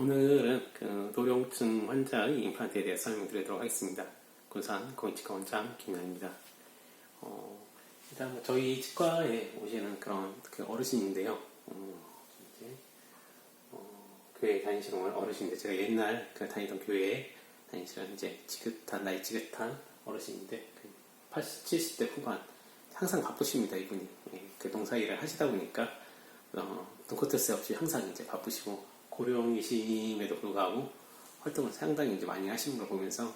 오늘은 그 노령층 환자의 임플란트에 대해 설명드리도록 하겠습니다. 군산 공익치과 원장 김현입니다. 어, 일단 뭐 저희 치과에 오시는 그런 그 어르신인데요. 어, 이제 어, 교회 다니시는 어르신인데 제가 옛날 그 다니던 교회에 다니시는 이제 지긋한 나이 지긋한 어르신인데 그 80, 70대 후반 항상 바쁘십니다 이분이 예, 그 농사일을 하시다 보니까 어, 눈코뜰 새 없이 항상 이제 바쁘시고 고령이심에도 불구하고 활동을 상당히 이제 많이 하시는 걸 보면서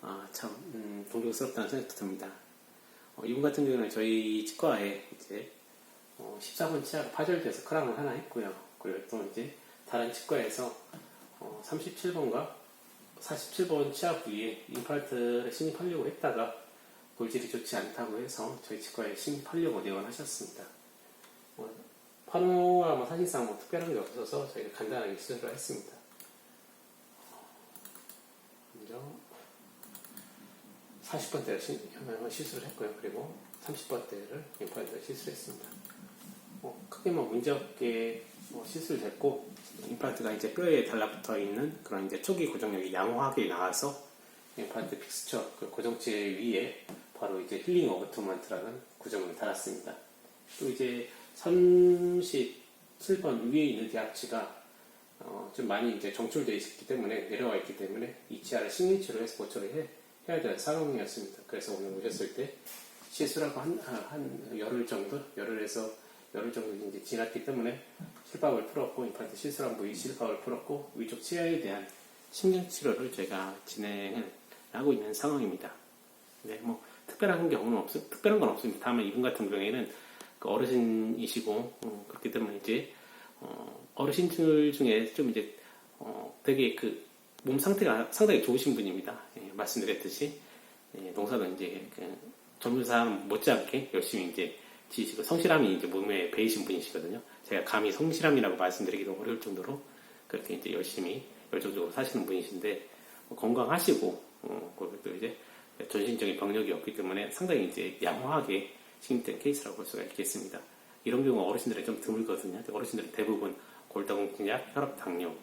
아, 참 음, 동경스럽다는 생각도 듭니다. 어, 이분 같은 경우는 저희 치과에 이제 어, 14번 치아가 파절돼서 크라운을 하나 했고요. 그리고 또 이제 다른 치과에서 어, 37번과 47번 치아 부위에 임플란트를 신입하려고 했다가 골질이 좋지 않다고 해서 저희 치과에 신입하려고 내원하셨습니다. 어, 판호와 뭐 사실상 뭐 특별한 게 없어서 저희가 간단하게 시술을 했습니다. 먼저 40번대를 시, 시술을 했고요. 그리고 30번대를 임플란트를 시술했습니다. 뭐 크게 뭐 문제 없게 뭐 시술됐고 임플란트가 이제 뼈에 달라붙어 있는 그런 이제 초기 고정력이 양호하게 나와서 임플란트 픽스처 그 고정체 위에 바로 이제 힐링 어버트먼트라는 구정을 달았습니다. 또 이제 37번 위에 있는 대합치가 어, 좀 많이 이제 정출되어 있기 때문에 내려와 있기 때문에 이 치아를 식민치로 해서 고쳐를 해, 해야 될 상황이었습니다. 그래서 오늘 오셨을 때 시술하고 한, 한, 한 열흘 정도, 열흘에서 열흘 정도 이제 지났기 때문에 실밥을 풀었고 임플란트 시술한 부위 실밥을 풀었고 위쪽 치아에 대한 신경 치료를 제가 진행을 하고 있는 상황입니다. 네, 뭐 특별한 경우는 없, 특별한 건 없습니다. 다만 이분 같은 경우에는 그 어르신이시고 어, 그렇기 때문에 이제 어, 어르신들 중에 좀 이제 어, 되게 그 몸 상태가 상당히 좋으신 분입니다. 예, 말씀드렸듯이 예, 농사도 이제 그 젊은 사람 못지않게 열심히 이제 지시고 성실함이 이제 몸에 배이신 분이시거든요. 제가 감히 성실함이라고 말씀드리기도 어려울 정도로 그렇게 이제 열심히 열정적으로 사시는 분이신데 뭐 건강하시고 어, 그리고 또 이제 전신적인 병력이 없기 때문에 상당히 이제 양호하게 식립된 케이스라고 볼 수가 있겠습니다. 이런 경우 어르신들이 좀 드물거든요. 어르신들은 대부분 골다공 증약, 혈압, 당뇨,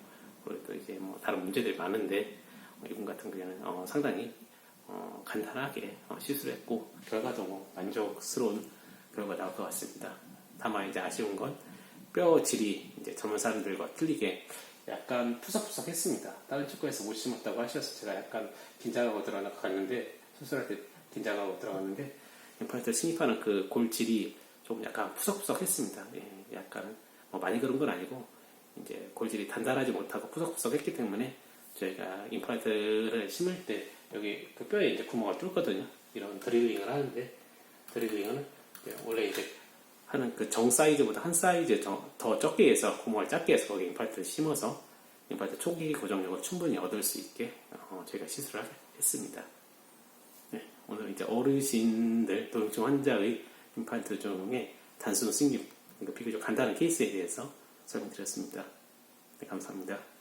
그리고 또 이제 뭐 다른 문제들이 많은데 어, 이분 같은 경우에는 어, 상당히 어, 간단하게 어, 시술했고 결과도 뭐 만족스러운 결과가 나올 것 같습니다. 다만 이제 아쉬운 건 뼈 질이 이제 젊은 사람들과 틀리게 약간 푸석푸석했습니다. 다른 치과에서 못 심었다고 하셔서 제가 약간 긴장하고 들어갔는데 수술할 때 긴장하고 들어갔는데 임플란트 신입하는 그 골질이 좀 약간 푸석푸석했습니다. 예, 약간 뭐 많이 그런 건 아니고 이제 골질이 단단하지 못하고 푸석푸석했기 때문에 저희가 임플란트를 심을 때 여기 그 뼈에 이제 구멍을 뚫거든요. 이런 드릴링을 하는데 드릴링은 원래 이제 하는 그 정 사이즈보다 한 사이즈 더, 더 적게 해서 구멍을 작게 해서 거기 임플란트를 심어서 임플란트 초기 고정력을 충분히 얻을 수 있게 어, 저희가 시술을 했습니다. 네, 오늘 이제 어르신들 노령증 환자의 임플란트 중에 단순 승립 그러니까 비교적 간단한 케이스에 대해서 설명드렸습니다. 네, 감사합니다.